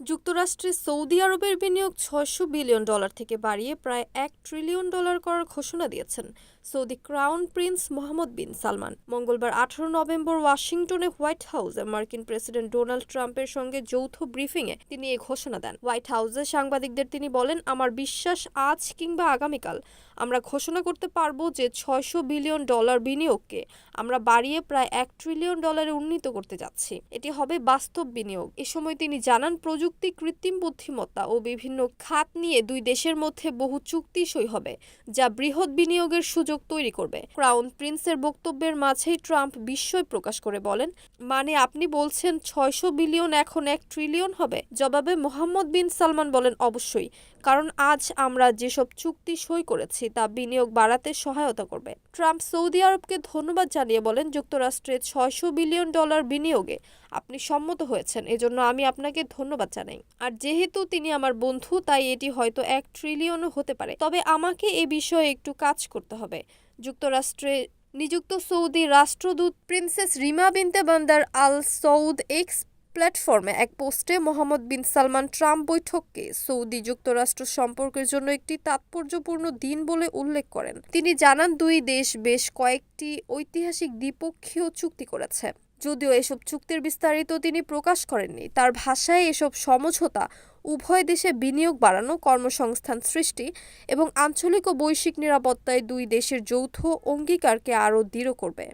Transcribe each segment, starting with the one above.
যুক্তরাষ্ট্রে সৌদি আরবের বিনিয়োগ ছয়শো বিলিয়ন ডলার থেকে বাড়িয়ে প্রায় এক ট্রিলিয়ন ডলার করার ঘোষণা দিয়েছেন Saudi crown prince Mohammed bin Salman. মঙ্গলবার আঠারো নভেম্বর ওয়াশিংটনে হোয়াইট হাউসে মার্কিন প্রেসিডেন্ট ডোনাল্ড ট্রাম্পের সঙ্গে যৌথ ব্রিফিংয়ে তিনি এ ঘোষণা দেন। হোয়াইট হাউসে সাংবাদিকদের তিনি বলেন, আমার বিশ্বাস আজ কিংবা আগামীকাল আমরা ঘোষণা করতে পারব যে ছয়শো বিলিয়ন ডলার বিনিয়োগকে আমরা বাড়িয়ে প্রায় এক ট্রিলিয়ন ডলারে উন্নীত করতে যাচ্ছি। এটি হবে বাস্তব বিনিয়োগ। এ সময় তিনি জানান, প্রযুক্তি কৃত্রিম বুদ্ধিমত্তা ও বিভিন্ন খাত নিয়ে দুই দেশের মধ্যে বহু চুক্তি সই হবে, যা বৃহৎ বিনিয়োগের সুযোগ তৈরি করবে। ক্রাউন প্রিন্সের বক্তব্যের মাঝেই ট্রাম্প বিস্ময় প্রকাশ করে বলেন মানে আপনি বলছেন ছয়শো বিলিয়ন এখন এক ট্রিলিয়ন হবে? জবাবে মোহাম্মদ বিন সালমান বলেন, অবশ্যই। কারণ আজ আমরা যেসব চুক্তি সই করেছি তা বিনিয়োগ বাড়াতে সহায়তা করবে। ট্রাম্প সৌদি আরবকে ধন্যবাদ জানিয়ে বলেন যুক্তরাষ্ট্রের ছয়শো বিলিয়ন ডলার বিনিয়োগে আপনি সম্মত হয়েছেন। এজন্য আমি আপনাকে ধন্যবাদ জানাই। আর যেহেতু তিনি আমার বন্ধু, তাই এটি হয়তো এক ট্রিলিয়নও হতে পারে। তবে আমাকে এ বিষয়ে একটু কাজ করতে হবে। যুক্তরাষ্ট্রে নিযুক্ত সৌদি রাষ্ট্রদূত প্রিন্সেস রিমা বিনতে বান্দার আল সৌদ এক্স প্ল্যাটফর্মে এক পোস্টে মোহাম্মদ বিন সালমান ট্রাম্প বৈঠককে সৌদি যুক্তরাষ্ট্র সম্পর্কের জন্য একটি তাৎপর্যপূর্ণ দিন বলে উল্লেখ করেন। তিনি জানান, দুই দেশ বেশ কয়েকটি ঐতিহাসিক দ্বিপক্ষীয় চুক্তি করেছে। যদিও এসব চুক্তির বিস্তারিত তিনি প্রকাশ করেননি, তার ভাষায় এসব সমঝোতা উভয় দেশে বিনিয়োগ বাড়ানো, কর্মসংস্থান সৃষ্টি এবং আঞ্চলিক ও বৈশ্বিক নিরাপত্তায় দুই দেশের যৌথ অঙ্গীকারকে আরও দৃঢ় করবে।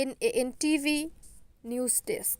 N N TV news desk.